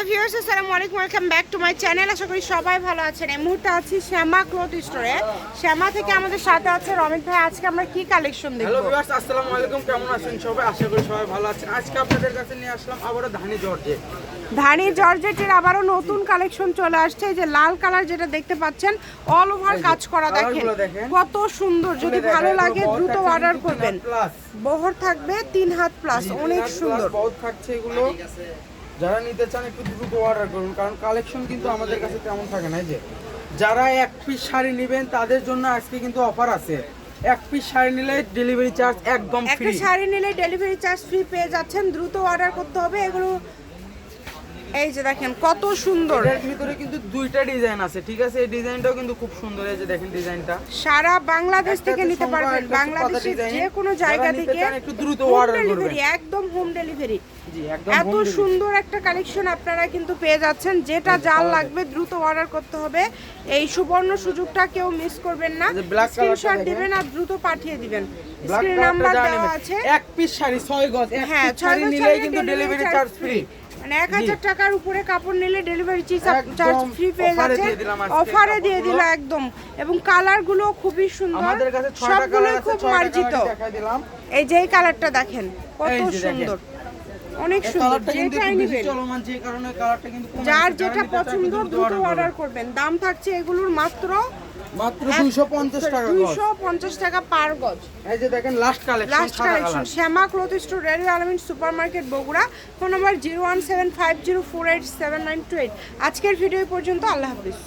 Hello viewers আসসালামু আলাইকুম welcome back to my channel আশা করি সবাই ভালো আছেন। এই মুহূর্তে আছি শ্যামা ক্লথ স্টোরে। শ্যামা থেকে আমাদের সাথে আছে রমিত ভাই। আজকে আমরা কি কালেকশন দেখব? হ্যালো ভিউয়ার্স আসসালামু আলাইকুম কেমন আছেন সবাই? আশা করি সবাই ভালো আছেন। আজকে আপনাদের কাছে নিয়ে আসলাম আবারও ধানি জর্জে ধানি জর্জেটের আবারও নতুন কালেকশন চলে আসছে। এই যে লাল কালার যেটা দেখতে পাচ্ছেন অল ওভার কাজ করা দেখেন। কত সুন্দর। যদি ভালো লাগে দ্রুত অর্ডার করবেন। বহর থাকবে তিন হাত প্লাস অনেক সুন্দর। বহুত থাকছে এগুলো। যারা নিতে চান একটু দ্রুত অর্ডার করুন কারণ কালেকশন কিন্তু আমাদের কাছে তেমন থাকে না যে যারা এক পিস শাড়ি নেবেন তাদের জন্য আজকে কিন্তু অফার আছে। এক পিস শাড়ি নিলে ডেলিভারি চার্জ একদম একটা ফ্রি শাড়ি নিলে ডেলিভারি চার্জ ফ্রি পেয়ে যাচ্ছেন দ্রুত অর্ডার করতে হবে এগুলো এই যে দেখেন কত সুন্দর। এটার ভিতরে কিন্তু দুইটা ডিজাইন আছে ঠিক আছে? এই ডিজাইনটাও কিন্তু খুব সুন্দর এই যে দেখেন ডিজাইনটা। সারা বাংলাদেশ থেকে নিতে পারবেন। বাংলাদেশের যে কোনো জায়গা থেকে একটু দ্রুত order করবেন। একদম হোম ডেলিভারি এত সুন্দর একটা কালেকশন আপনারা কিন্তু পেয়ে যাচ্ছেন। যেটা যার লাগবে দ্রুত অর্ডার করতে হবে। এই সুবর্ণ সুযোগটা কেউ মিস করবেন না। স্ক্রিনশট দিবেন আর দ্রুত পাঠিয়ে দিবেন। স্ক্রিন নাম্বার দেওয়া আছে। এক পিস শাড়ি ছয় গজ। হ্যাঁ গজ নিলেই কিন্তু ডেলিভারি চার্জ ফ্রি মানে এক হাজার টাকার উপরে কাপড় নিলে ডেলিভারি চার্জ ফ্রি পেয়ে যাচ্ছে। অফারে দিয়ে দিল একদম। এবং কালারগুলো খুবই সুন্দর। সবগুলোই খুব মার্জিত। এই যে এই কালারটা দেখেন কত। সুন্দর। অনেক সুন্দর যেটাই নেবেন যার যেটা পছন্দ দ্রুত অর্ডার করবেন। দাম থাকছে এগুলোর মাত্র মাত্র 250 টাকা গজ। দুইশো পঞ্চাশ টাকা পার গজ। এই যে দেখেন last collection last collection Shyama cloth store rail আলমিন super market Bogura. Phone number zero one seven five zero four eight seven nine two eight. আজকের ভিডিও পর্যন্ত আল্লাহ হাফিজ।